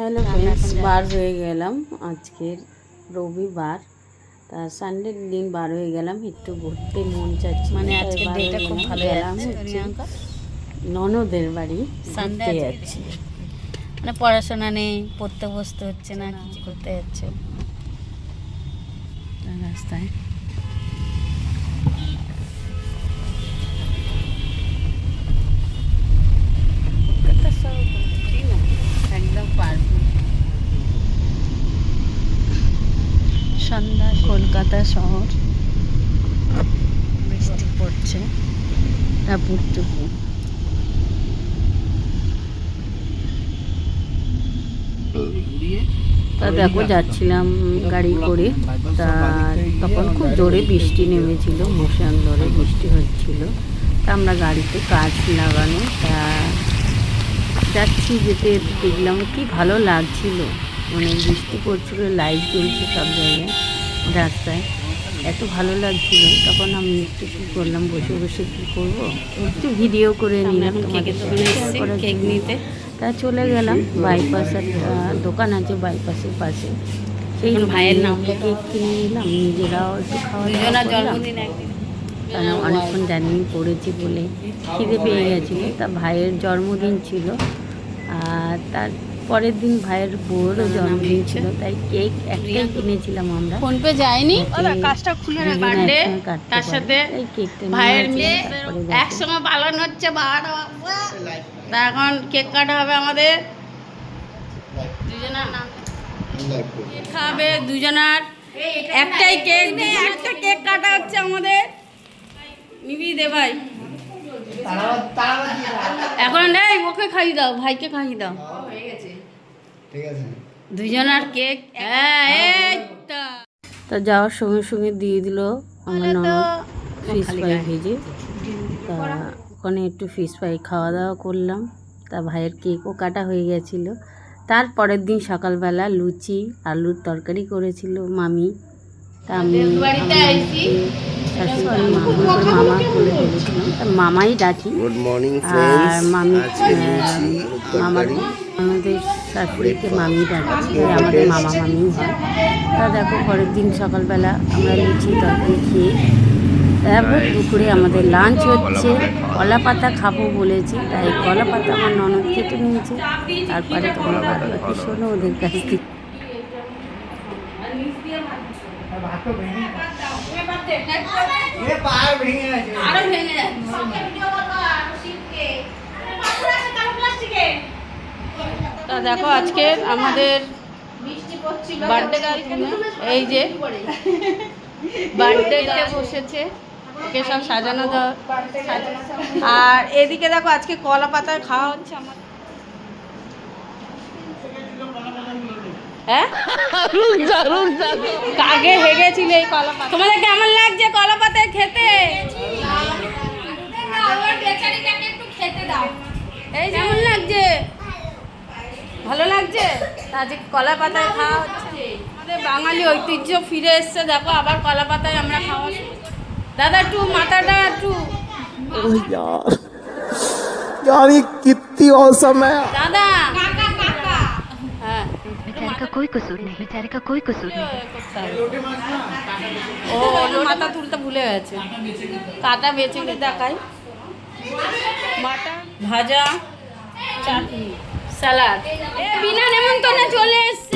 Hello friends বার হয়ে গেলাম আজকের রবিবার। তা সানডের দিন বার হয়ে গেলাম একটু ঘুরতে মন চাচ্ছে। মানে তাই আজকের ডেটা খুব ভালো গেলাম ননদের বাড়ি সানডে আজকে। যাচ্ছি। মানে পড়াশোনা নেই পড়তে বসতে হচ্ছে না। কিছু করতে যাচ্ছে। রাস্তায়। কলকাতা শহর। বৃষ্টি পড়ছে। টাপুর টুপু তা দেখো যাচ্ছিলাম গাড়ি করে। তা তখন খুব জোরে বৃষ্টি নেমেছিল মুসান ধরে বৃষ্টি হচ্ছিল। তা আমরা গাড়িতে কাজ লাগানো তা যাচ্ছি যেতে দেখলাম কি ভালো লাগছিল। মানে বৃষ্টি পড়ছিল লাইট জ্বলছে সব জায়গায়। রাস্তায়। এত ভালো লাগছিল। তখন আমি একটু কী করলাম বসে বসে কী করব? একটু ভিডিও করে নিলাম কেক নিতে। তা চলে গেলাম বাইপাস একটা দোকান আছে বাইপাসের পাশে। সেই ভাইয়ের নাম। কেক কিনে নিলাম নিজেরাও একটু খাওয়া জন্মদিন একদিন। কারণ অনেকক্ষণ জার্নি করেছি বলে খিদে পেয়ে গেছিল। তা ভাইয়ের জন্মদিন ছিল। আর তার পরের দিন ভাইয়ের বোর জন্মদিন ছিল তাই কেক একটাই কিনেছিলাম আমরা। ফোন পে যায়নি কাজটা খুলে না বার্থডে। তার সাথে এই কেকটা ভাইয়ের মেয়ে একসঙ্গে পালন হচ্ছে বারোটা তা এখন কেক কাটা হবে আমাদের। দুজনের নাম। কেক খাবে দুজনার। একটাই কেক একটা কেক কাটা হচ্ছে আমাদের। নিবি দে ভাই। এখন নেই ওকে খাইয়ে দাও ভাইকে খাইয়ে দাও। ঠিক আছে? দুজনার কেক। হ্যাঁ তো। তা যাওয়ার সঙ্গে সঙ্গে দিয়ে দিল আমার ফিশ ফ্রাই ভেজে। তা ওখানে একটু ফিশ ফ্রাই খাওয়া দাওয়া করলাম। তা ভাইয়ের কেকও কাটা হয়ে গেছিল। তার পরের দিন সকালবেলা লুচি আলুর তরকারি করেছিল মামি। তা আমি বাড়িতে আমার আইছি। শাশুড়ি মামা মামা করে মামাই ডাকি গুড মর্নিং আর মামি মামার তরকারি আমাদের শাশুড়িকে মামি ডাকে আমাদের মামা মামি হয়। তা দেখো পরের দিন সকালবেলা আমরা লুচি তরকারি খেয়ে তারপর দুপুরে আমাদের লাঞ্চ হচ্ছে। কলা পাতা খাব বলেছি তাই কলা পাতা আমার ননদ কেটে নিয়েছে। তারপরে তোমরা বাদ বাকি শোনো ওদের কাছ থেকে। আরও ভেঙে তা দেখো আজকে আমাদের বার্থডে এই যে বার্থডে বসেছে। ওকে সব সাজানো দাও। আর এদিকে দেখো আজকে কলা পাতায় খাওয়া হচ্ছে আমার। হ্যাঁ আগে হেগেছিল এই কলা পাতা তোমাদের কেমন লাগছে কলা পাতায় খেতে এই কেমন লাগছে ভালো লাগছে আজকে কলা পাতায় খাওয়া হচ্ছে আমাদের বাঙালি ঐতিহ্য ফিরে এসছে দেখো আবার কলা পাতায় আমরা খাওয়া শুরু। দাদা একটু মাথাটা একটু यार यार ये कितनी औसम है দাদা হ্যাঁ बेचारे का कोई कसूर नहीं बेचारे का कोई कसूर नहीं করতে হবে। ও ওর মাথা তুলতে ভুলে গেছে কাটা বেছে দেখাই মাটা ভাজা চাটনি স্যালাড এ বিনা নেমন্তন্নে চলে এসছে